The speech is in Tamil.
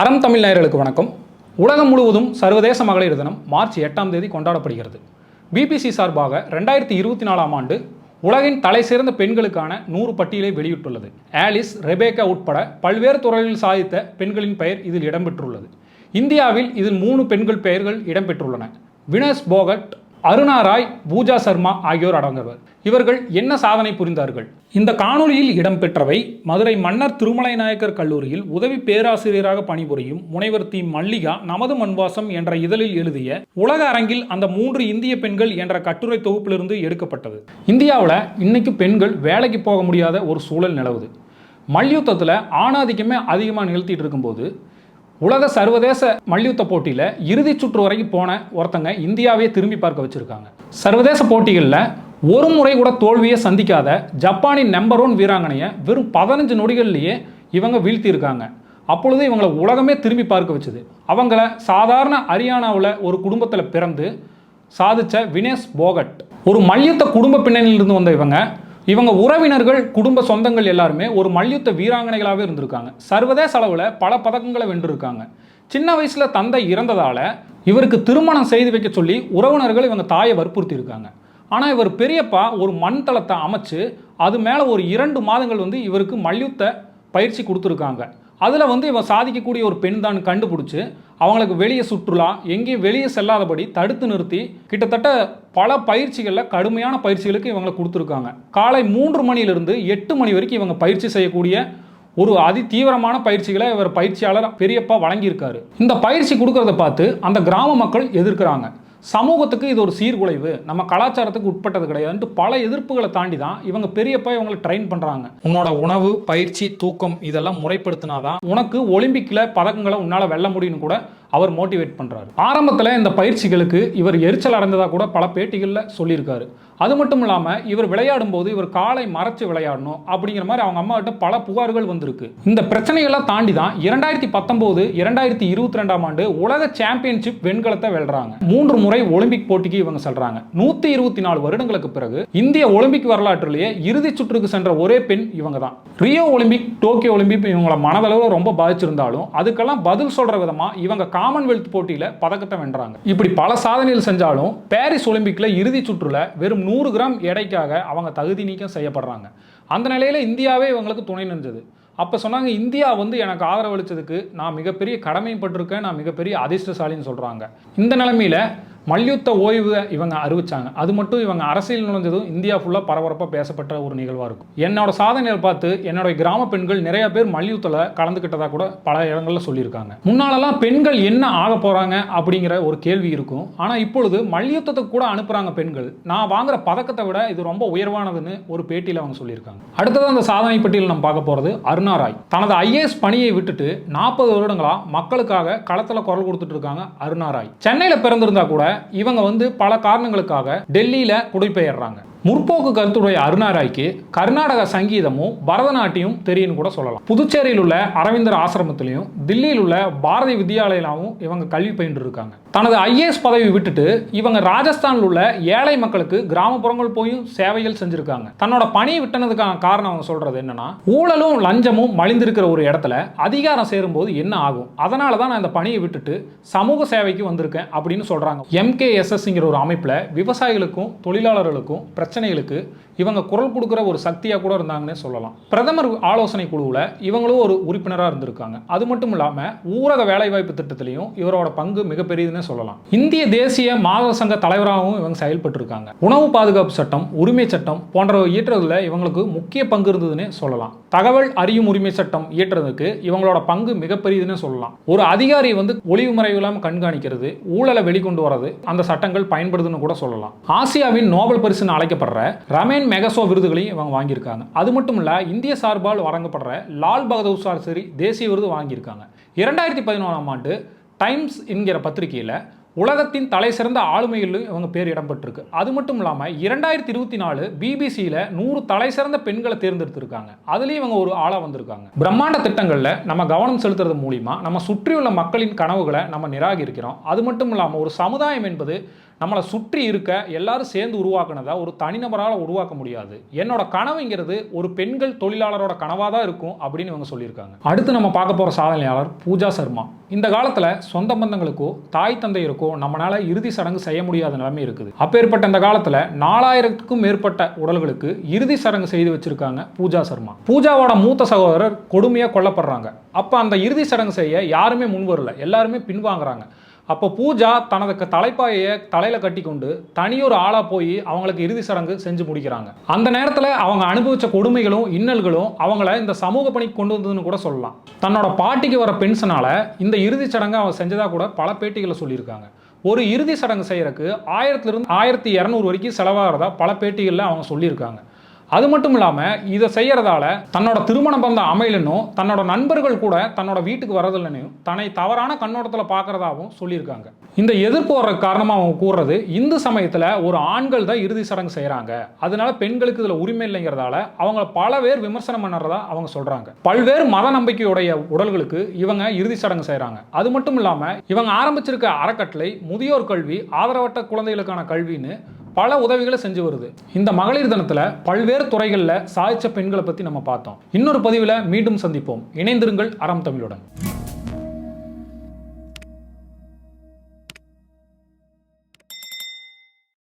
அறம் தமிழ் நேயர்களுக்கு வணக்கம். உலகம் முழுவதும் சர்வதேச மகளிர் தினம் மார்ச் எட்டாம் தேதி கொண்டாடப்படுகிறது. பிபிசி சார்பாக ரெண்டாயிரத்தி இருபத்தி நாலாம் ஆண்டு உலகின் தலை சிறந்த பெண்களுக்கான நூறு பட்டியலை வெளியிட்டுள்ளது. ஆலிஸ் ரெபேக்கா உட்பட பல்வேறு துறைகளில் சாதித்த பெண்களின் பெயர் இதில் இடம்பெற்றுள்ளது. இந்தியாவில் இதில் மூணு பெண்கள் பெயர்கள் இடம்பெற்றுள்ளன. வினஸ் போகட் அருணா ராய் பூஜா சர்மா ஆகியோர் அடங்குவர். இவர்கள் என்ன சாதனை புரிந்தார்கள்? இந்த காணொலியில் இடம்பெற்றவை மதுரை மன்னர் திருமலை நாயக்கர் கல்லூரியில் உதவி பேராசிரியராக பணிபுரியும் முனைவர் தி. மல்லிகா நமது மண்வாசம் என்ற இதழில் எழுதிய உலக அரங்கில் அந்த மூன்று இந்திய பெண்கள் என்ற கட்டுரை தொகுப்பிலிருந்து எடுக்கப்பட்டது. இந்தியாவில் இன்னைக்கு பெண்கள் வேலைக்கு போக முடியாத ஒரு சூழல் நிலவுது. மல்யுத்தத்தில் ஆணாதிக்கமே அதிகமாக நிகழ்த்திட்டு இருக்கும்போது உலக சர்வதேச மல்யுத்த போட்டியில் இறுதி சுற்று வரைக்கும் போன ஒருத்தங்க இந்தியாவே திரும்பி பார்க்க வச்சுருக்காங்க. சர்வதேச போட்டிகளில் ஒரு முறை கூட தோல்வியை சந்திக்காத ஜப்பானின் நம்பர் ஒன் வீராங்கனையை வெறும் பதினஞ்சு நொடிகள்லேயே இவங்க வீழ்த்தியிருக்காங்க. அப்பொழுது இவங்களை உலகமே திரும்பி பார்க்க வச்சுது. அவங்கள சாதாரண ஹரியானாவில் ஒரு குடும்பத்தில் பிறந்து சாதித்த வினேஷ் போகட். ஒரு மல்யுத்த குடும்ப பின்னணியிலிருந்து வந்த இவங்க இவங்க உறவினர்கள் குடும்ப சொந்தங்கள் எல்லாருமே ஒரு மல்யுத்த வீராங்கனைகளாகவே இருந்திருக்காங்க. சர்வதேச அளவில் பல பதக்கங்களை வென்றிருக்காங்க. சின்ன வயசில் தந்தை இறந்ததால் இவருக்கு திருமணம் செய்து வைக்க சொல்லி உறவினர்கள் இவங்க தாயை வற்புறுத்தி இருக்காங்க ஆனால் இவர் பெரியப்பா ஒரு மண் தளத்தை அமைச்சு அது மேலே ஒரு இரண்டு மாதங்கள் வந்து இவருக்கு மல்யுத்த பயிற்சி கொடுத்துருக்காங்க. அதில் வந்து இவன் சாதிக்கக்கூடிய ஒரு பெண் தான் கண்டுபிடிச்சி அவங்களுக்கு வெளியே சுற்றுலா எங்கேயும் வெளியே செல்லாதபடி தடுத்து நிறுத்தி கிட்டத்தட்ட பல பயிற்சிகளில் கடுமையான பயிற்சிகளுக்கு இவங்களை கொடுத்துருக்காங்க. காலை மூன்று மணியிலிருந்து எட்டு மணி வரைக்கும் இவங்க பயிற்சி செய்யக்கூடிய ஒரு அதி தீவிரமான பயிற்சிகளை இவர் பயிற்சியாளர் பெரியப்பா வழங்கியிருக்காரு. இந்த பயிற்சி கொடுக்கறத பார்த்து அந்த கிராம மக்கள் எதிர்க்கிறாங்க. சமூகத்துக்கு இது ஒரு சீர்குலைவு. நம்ம கலாச்சாரத்துக்கு உட்பட்டது கிடையாதுன்ட்டு பல எதிர்ப்புகளை தாண்டி தான் இவங்க பெரியப்பா இவங்களை ட்ரெயின் பண்ணுறாங்க உன்னோட உணவு பயிற்சி தூக்கம் இதெல்லாம் முறைப்படுத்தினாதான் உனக்கு ஒலிம்பிக்கில் பதக்கங்களை உன்னால் வெல்ல முடியும்னு கூட அவர் மோட்டிவேட் பண்ணுறாரு ஆரம்பத்தில் இந்த பயிற்சிகளுக்கு இவர் எரிச்சல் அடைந்ததாக கூட பல பேட்டிகளில் சொல்லியிருக்காரு. அது மட்டும் இல்லாமல் இவர் விளையாடும் போது இவர் காலை மறைச்சு விளையாடணும் அப்படிங்கிற மாதிரி அவங்க அம்மாவிட்ட பல புகார்கள் வந்திருக்கு. இந்த பிரச்சனைகள்லாம் தாண்டி தான் இரண்டாயிரத்தி பத்தொம்போது இரண்டாயிரத்தி இருபத்தி ரெண்டாம் ஆண்டு உலக சாம்பியன்ஷிப் வெண்கலத்தை வெல்றாங்க. மூன்று முறை ஒலிம்பிக் போட்டிக்கு இவங்க செல்றாங்க. நூற்றி இருபத்தி நாலு வருடங்களுக்கு பிறகு இந்திய ஒலிம்பிக் வரலாற்றிலேயே இறுதி சுற்றுக்கு சென்ற ஒரே பெண் இவங்க தான் ரியோ ஒலிம்பிக் டோக்கியோ ஒலிம்பிக் இவங்களை மனதளவில் ரொம்ப பாதிச்சிருந்தாலும் அதுக்கெல்லாம் பதில் சொல்ற விதமா இவங்க காமன்வெல்த் போட்டியில் பதக்கத்தை வென்றாங்க. இப்படி பல சாதனைகள் செஞ்சாலும் பாரிஸ் ஒலிம்பிக்கில் இறுதி சுற்றுல வெறும் நூறு கிராம் எடைக்காக அவங்க தகுதி நீக்கம் செய்யப்படுறாங்க. அந்த நிலையில் இந்தியாவே இவங்களுக்கு துணை நின்றது. அப்போ சொன்னாங்க இந்தியா வந்து எனக்கு ஆதரவளித்ததுக்கு நான் மிகப்பெரிய கடமைப்பட்டிருக்கேன் நான் மிகப்பெரிய அதிர்ஷ்டசாலின்னு சொல்கிறாங்க இந்த நிலமையில மல்யுத்த ஓய்வு இவங்க அறிவிச்சாங்க. அது மட்டும் இவங்க அரசியல் நுழைஞ்சதும் இந்தியா ஃபுல்லாக பரபரப்பாக பேசப்பட்ட ஒரு நிகழ்வாக இருக்கும். என்னோட சாதனையை பார்த்து என்னோட கிராம பெண்கள் நிறைய பேர் மல்யுத்தில் கலந்துக்கிட்டதாக கூட பல இடங்களில் சொல்லியிருக்காங்க. முன்னாலெல்லாம் பெண்கள் என்ன ஆக போகிறாங்க அப்படிங்கிற ஒரு கேள்வி இருக்கும். ஆனால் இப்பொழுது மல்யுத்தத்துக்கு கூட அனுப்புகிறாங்க பெண்கள். நான் வாங்குற பதக்கத்தை விட இது ரொம்ப உயர்வானதுன்னு ஒரு பேட்டியில் அவங்க சொல்லியிருக்காங்க. அடுத்தது அந்த சாதனை பட்டியல் நம்ம பார்க்க போகிறது அருணா ராய். தனது ஐஏஎஸ் பணியை விட்டுட்டு நாற்பது வருடங்களாக மக்களுக்காக களத்தில் குரல் கொடுத்துட்டு இருக்காங்க அருணா ராய். சென்னையில் பிறந்திருந்தா கூட இவங்க வந்து பல காரணங்களுக்காக டெல்லியில குடிபெயர்றாங்க. முற்போக்கு கருத்துடைய அருணாராய்க்கு கர்நாடக சங்கீதமும் பரதநாட்டியம் தெரியும்னு கூட சொல்லலாம். புதுச்சேரியில் உள்ள அரவிந்தர் ஆசிரமத்திலையும் தில்லியில் உள்ள பாரதி வித்யாலயிலாவும் இவங்க கல்வி பயின்று இருக்காங்க. தனது ஐஏஎஸ் பதவி விட்டுட்டு இவங்க ராஜஸ்தானில் உள்ள ஏழை மக்களுக்கு கிராமப்புறங்கள் போயும் சேவைகள் செஞ்சிருக்காங்க. தன்னோட பணியை விட்டனதுக்கான காரணம் அவங்க சொல்றது என்னன்னா ஊழலும் லஞ்சமும் மலிந்திருக்கிற ஒரு இடத்துல அதிகாரம் சேரும்போது என்ன ஆகும்? அதனால தான் நான் இந்த பணியை விட்டுட்டு சமூக சேவைக்கு வந்திருக்கேன் அப்படின்னு சொல்றாங்க. எம்கேஎஸ்எஸ்ங்கிற ஒரு அமைப்பில் விவசாயிகளுக்கும் தொழிலாளர்களுக்கும் பிரச்சனைகளுக்கு இவங்க குரல் கொடுக்குற ஒரு சக்தியாக கூட இருந்தாங்கன்னே சொல்லலாம். பிரதமர் ஆலோசனை குழுவில் இவங்களும் ஒரு உறுப்பினராக இருந்திருக்காங்க. அது மட்டும் இல்லாமல் ஊரக வேலைவாய்ப்பு திட்டத்திலையும் இவரோட பங்கு மிகப்பெரியதுன்னே சொல்லலாம். இந்திய தேசிய மாதவ சங்க தலைவராகவும் இவங்க செயல்பட்டிருக்காங்க. உணவு பாதுகாப்பு சட்டம் உரிமை சட்டம் போன்றவை இயற்றுறதுல இவங்களுக்கு முக்கிய பங்கு இருந்ததுன்னே சொல்லலாம். தகவல் அறியும் உரிமை சட்டம் இயற்றுறதுக்கு இவங்களோட பங்கு மிகப்பெரியதுன்னு சொல்லலாம். ஒரு அதிகாரி வந்து ஒளிவு மறைவில்லாமல் கண்காணிக்கிறது ஊழலை வெளிக்கொண்டு வர்றது அந்த சட்டங்கள் பயன்படுதுன்னு கூட சொல்லலாம். ஆசியாவின் நோபல் பரிசுன்னு அழைக்கப்படுற ரமேன் மெகசோ விருதுகளையும் இவங்க வாங்கியிருக்காங்க. அது மட்டும் இல்ல இந்திய சார்பால் வழங்கப்படுற லால் பகதூர் சாஸ்திரி தேசிய விருது வாங்கியிருக்காங்க. இரண்டாயிரத்தி பதினோராம் ஆண்டு டைம்ஸ் என்கிற பத்திரிகையில் உலகத்தின் தலை சிறந்த ஆளுமைகளிலும் இவங்க பேர் இடம்பெற்றிருக்கு. அது மட்டும் இல்லாமல் இரண்டாயிரத்தி இருபத்தி நாலு பிபிசியில் நூறு தலை சிறந்த பெண்களை தேர்ந்தெடுத்திருக்காங்க. அதுலேயும் இவங்க ஒரு ஆளாக வந்திருக்காங்க. பிரம்மாண்ட திட்டங்களில் நம்ம கவனம் செலுத்துறது மூலிமா நம்ம சுற்றியுள்ள மக்களின் கனவுகளை நம்ம நிராகரிக்கிறோம். அது மட்டும் இல்லாமல் ஒரு சமுதாயம் என்பது நம்மளை சுற்றி இருக்க எல்லாரும் சேர்ந்து உருவாக்குனதா ஒரு தனிநபரால் உருவாக்க முடியாது. என்னோட கனவுங்கிறது ஒரு பெண்கள் தொழிலாளரோட கனவாக தான் இருக்கும் அப்படின்னு இவங்க சொல்லியிருக்காங்க. அடுத்து நம்ம பார்க்க போகிற சாதனையாளர் பூஜா சர்மா. இந்த காலத்தில் சொந்த பந்தங்களுக்கோ தாய் தந்தையருக்கோ நம்மளால் இறுதி சடங்கு செய்ய முடியாத நிலைமை இருக்குது. அப்பேற்பட்ட இந்த காலத்தில் நாலாயிரத்துக்கும் மேற்பட்ட உடல்களுக்கு இறுதி சடங்கு செய்து வச்சிருக்காங்க பூஜா சர்மா. பூஜாவோட மூத்த சகோதரர் கொடுமையாக கொல்லப்படுறாங்க. அப்போ அந்த இறுதி சடங்கு செய்ய யாருமே முன் வரல. எல்லாருமே பின்வாங்குறாங்க. அப்போ பூஜா தனது தலைப்பாயை தலையில் கட்டி கொண்டு தனியொரு ஆளாக போய் அவங்களுக்கு இறுதி சடங்கு செஞ்சு முடிக்கிறாங்க. அந்த நேரத்தில் அவங்க அனுபவித்த கொடுமைகளும் இன்னல்களும் அவங்கள இந்த சமூக பணிக்கு கொண்டு வந்ததுன்னு கூட சொல்லலாம். தன்னோட பாட்டிக்கு வர பென்ஷனால் இந்த இறுதி சடங்கை அவங்க செஞ்சதாக கூட பல பேட்டிகளை சொல்லியிருக்காங்க. ஒரு இறுதி சடங்கு செய்கிறக்கு ஆயிரத்துலேருந்து ஆயிரத்தி இரநூறு வரைக்கும் செலவாகிறதா பல பேட்டிகளில் அவங்க சொல்லியிருக்காங்க. அது மட்டும் இல்லாமல் இதை செய்யறதால தன்னோட திருமண பந்தம் அமையலனும் தன்னோட நண்பர்கள் கூட தன்னோட வீட்டுக்கு வரதில்லைன்னு தன்னை தவறான கண்ணோட்டத்தில் பார்க்கறதாகவும் சொல்லியிருக்காங்க. இந்த எதிர்ப்பு வர்ற காரணமாக அவங்க கூறுறது இந்து சமயத்தில் ஒரு ஆண்கள் தான் இறுதி சடங்கு செய்கிறாங்க அதனால பெண்களுக்கு இதில் உரிமை இல்லைங்கிறதால அவங்க பல பேர் விமர்சனம் பண்ணுறதா அவங்க சொல்கிறாங்க பல்வேறு மத நம்பிக்கையுடைய உடல்களுக்கு இவங்க இறுதி சடங்கு செய்கிறாங்க அது மட்டும் இல்லாமல் இவங்க ஆரம்பிச்சிருக்க அறக்கட்டளை முதியோர் கல்வி ஆதரவற்ற குழந்தைகளுக்கான கல்வின்னு பல உதவிகளை செஞ்சு வருது. இந்த மகளிர் தினத்தில் பல்வேறு துறைகளில் சாதிச்ச பெண்களை பற்றி நம்ம பார்த்தோம். இன்னொரு பதிவில் மீண்டும் சந்திப்போம். இணைந்திருங்கள் அறம் தமிழுடன்.